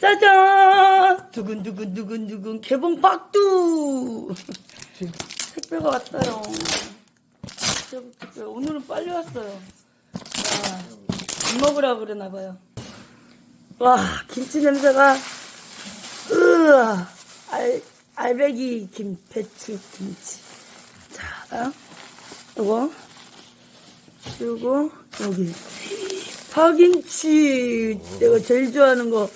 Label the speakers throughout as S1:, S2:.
S1: 짜잔! 두근두근 두근두근 개봉 박두! 택배가 왔어요. 택배. 오늘은 빨리 왔어요. 아, 밥 먹으라 그러나봐요. 와, 김치 냄새가, 으아, 알, 알배기 김, 배추 김치. 자, 요거, 그리고 여기. 파김치. 내가 제일 좋아하는 거.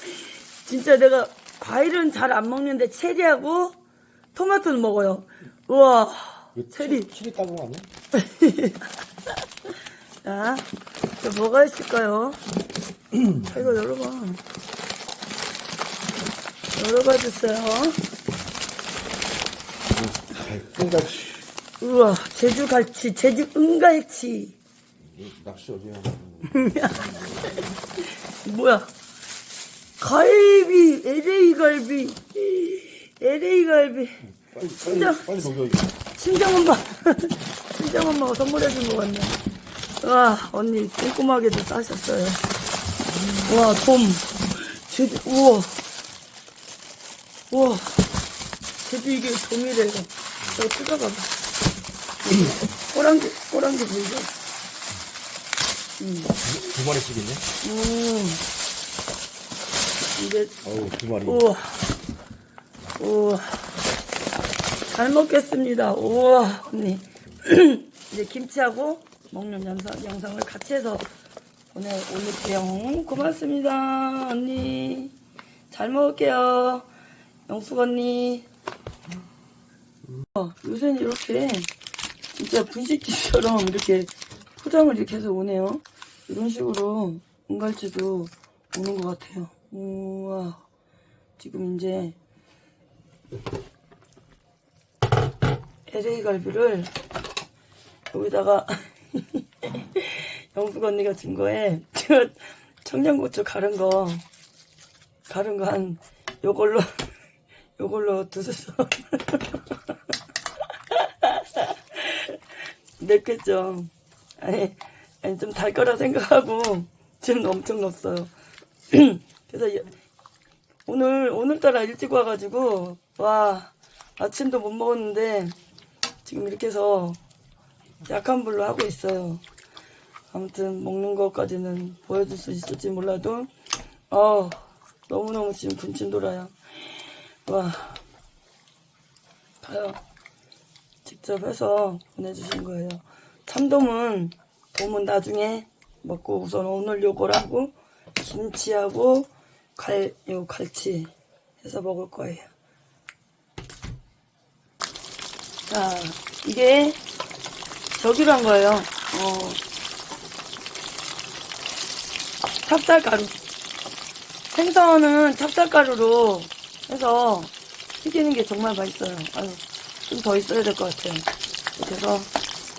S1: 진짜 내가 과일은 잘 안 먹는데 체리하고 토마토는 먹어요. 우와, 체리.
S2: 치리 따봉 아니야?
S1: 자, 저 뭐가 있을까요? 자, 이거 열어봐. 열어봐 주세요.
S2: 생각이
S1: 우와, 제주 갈치, 제주 은갈치.
S2: 낚시 어디야?
S1: 뭐야? 갈비, LA 갈비, LA 갈비.
S2: 빨리
S1: 진짜?
S2: 빨리 빨리 녹여 이거.
S1: 친정엄마, 친정엄마가 선물해준 것 같네. 와, 언니 꼼꼼하게도 싸셨어요. 와, 돔. 제주, 우와. 우와. 제주 이게 돔이래, 이거. 저거 뜯어봐봐. 꼬랑지, 꼬랑지 보이죠?
S2: 두 마리씩 있네.
S1: 음. 이제,
S2: 어우 두 마리.
S1: 우와. 우와. 잘 먹겠습니다. 우와, 언니. 이제 김치하고 먹는 영상, 영상을 같이 해서 보내올게요. 고맙습니다, 언니. 잘 먹을게요. 영숙 언니. 어, 요새는 이렇게 진짜 분식집처럼 이렇게 포장을 이렇게 해서 오네요. 이런 식으로 은갈치도 오는 것 같아요. 우와. 지금 이제 LA 갈비를 여기다가 영숙 언니가 준 거에 저 청양고추 가른 거 가른 거한 요걸로 요걸로 드셔서 맵겠죠. 아니, 아니 좀 달 거라 생각하고 지금 엄청 넣었어요. 그래서 여- 오늘 오늘따라 일찍 와가지고 와 아침도 못 먹었는데 지금 이렇게 해서 약한 불로 하고 있어요. 아무튼 먹는 것까지는 보여줄 수 있을지 몰라도 어 너무너무 지금 군침 돌아요. 와 가요. 직접 해서 보내주신 거예요. 참돔은 돔은 나중에 먹고 우선 오늘 요거라고 김치하고 갈, 요 갈치 해서 먹을 거예요. 자, 이게 저기로 한 거예요. 어, 찹쌀가루. 생선은 찹쌀가루로 해서 튀기는 게 정말 맛있어요. 아유, 좀 더 있어야 될 것 같아요. 그래서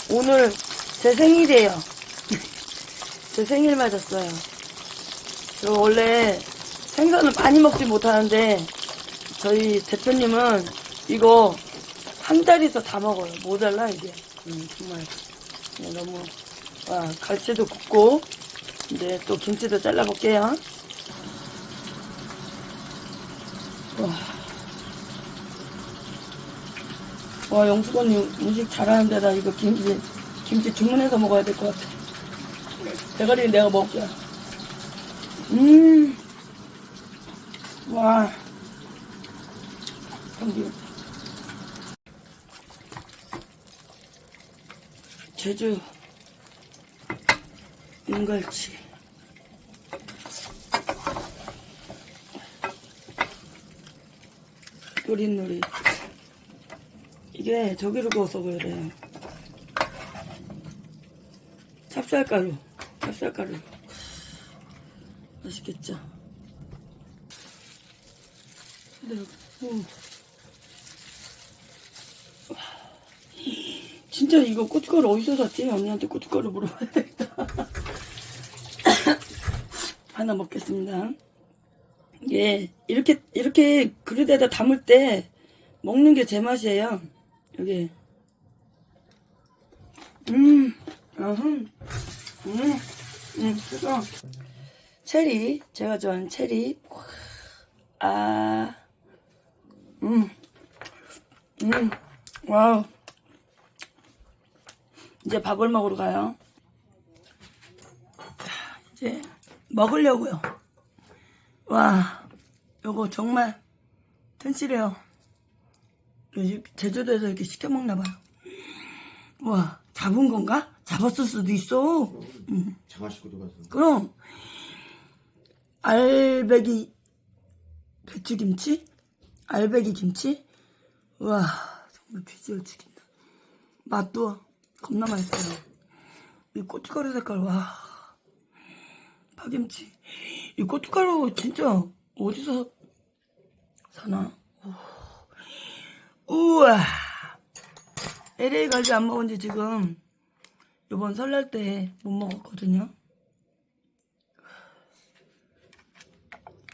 S1: 오늘 제 생일이에요. 제 생일 맞았어요. 저 원래 생선을 많이 먹지 못하는데 저희 대표님은 이거 한 자리에서 다 먹어요. 모자라 이게. 음, 정말 네, 너무 와 갈치도 굽고 이제 또 김치도 잘라볼게요. 와, 와 영숙 언니 음식 잘하는데 나 이거 김치 김치 주문해서 먹어야 될 것 같아. 대가리 내가 먹을게. 음. 와. 감기. 제주 윤갈치. 노릿노릿. 이게 저기로 구워서 그래요. 찹쌀가루. 찹쌀가루. 맛있겠죠? 네, 음. 와. 진짜 이거 고춧가루 어디서 샀지? 언니한테 고춧가루 물어봐야 되겠다. 하나 먹겠습니다. 이게 이렇게 이렇게 그릇에다 담을 때 먹는 게 제 맛이에요. 여기 음, 아흠, 음, 음, 그거 체리 제가 좋아하는 체리 아, 음, 음, 와우. 이제 밥을 먹으러 가요. 자, 이제 먹으려고요. 와, 요거 정말 튼실해요. 제주도에서 이렇게 시켜 먹나 봐요. 와, 잡은 건가? 잡았을 수도 있어. 음.
S2: 장화식구도 가서.
S1: 그럼 알배기 배추김치, 알배기 김치, 와 정말 비주얼 죽인다. 맛도 겁나 맛있어요. 이 고춧가루 색깔 와 파김치. 이 고춧가루 진짜 어디서 사나? 우와 LA 갈비 안 먹은 지 지금 요번 설날 때 못 먹었거든요.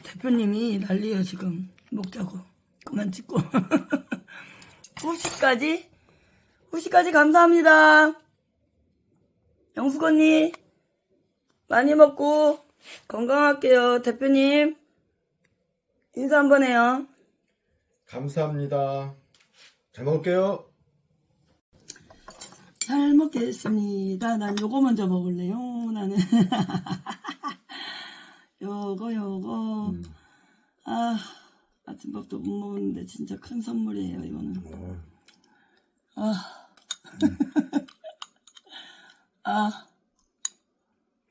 S1: 대표님이 난리예요 지금 먹자고 그만 찍고. 후식까지? 후식까지 감사합니다. 영숙 언니 많이 먹고 건강할게요 대표님. 인사 한번 해요.
S2: 감사합니다. 잘 먹을게요.
S1: 잘 먹겠습니다. 난 요거 먼저 먹을래요. 나는. 요거 요거. 아 아침밥도 못 먹었는데 진짜 큰 선물이에요 이거는 아. 아.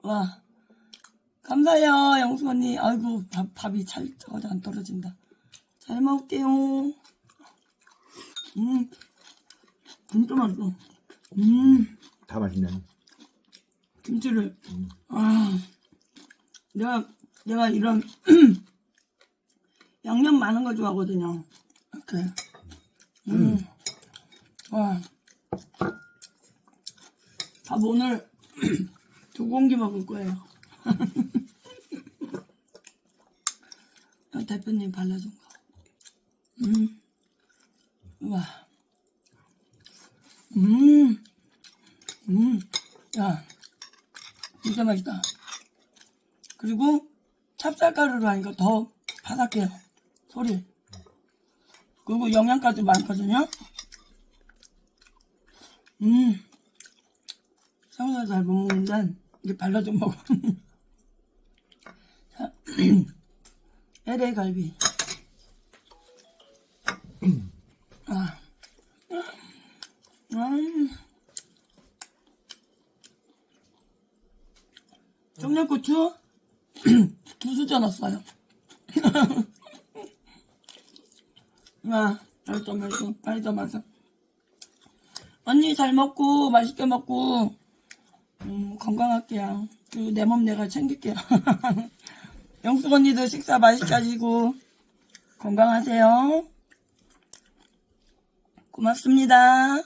S1: 와. 감사해요, 영수 언니. 아이고, 밥, 밥이 잘, 저거 안 떨어진다. 잘 먹을게요. 음. 진짜 맛있어. 음.
S2: 다 맛있네.
S1: 김치를. 아. 내가, 내가 이런, 양념 많은 거 좋아하거든요. 이렇게. 음. 와. 밥 오늘 두 공기 먹을 거예요. 야, 대표님 발라준 거. 음. 우와. 음. 음. 야. 진짜 맛있다. 그리고 찹쌀가루로 하니까 더 바삭해요. 소리. 그리고 영양가도 많거든요. 음. 생각을 잘못 먹는데, 이게 발라 좀 먹어. 자, LA 갈비. 아. 음. 청양고추 두 수저 넣었어요. 와, 맛있어, 맛있어, 맛있어, 맛있어. 언니 잘 먹고 맛있게 먹고 음, 건강할게요. 그리고 내 몸 내가 챙길게요. 영숙 언니도 식사 맛있게 하시고 건강하세요. 고맙습니다.